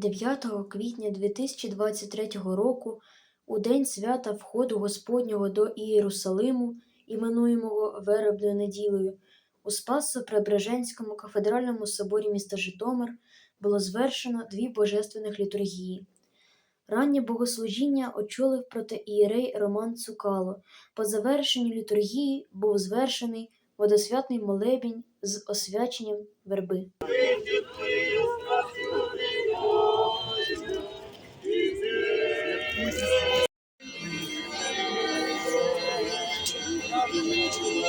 9 квітня 2023 року, у день свята входу Господнього до Ієрусалиму, іменуємого Вербною неділею, у Спассо-Преображенському кафедральному соборі міста Житомир було звершено дві божественних літургії. Раннє богослужіння очолив протоієрей Роман Цукало. По завершенню літургії був звершений водосвятний молебінь з освяченням верби.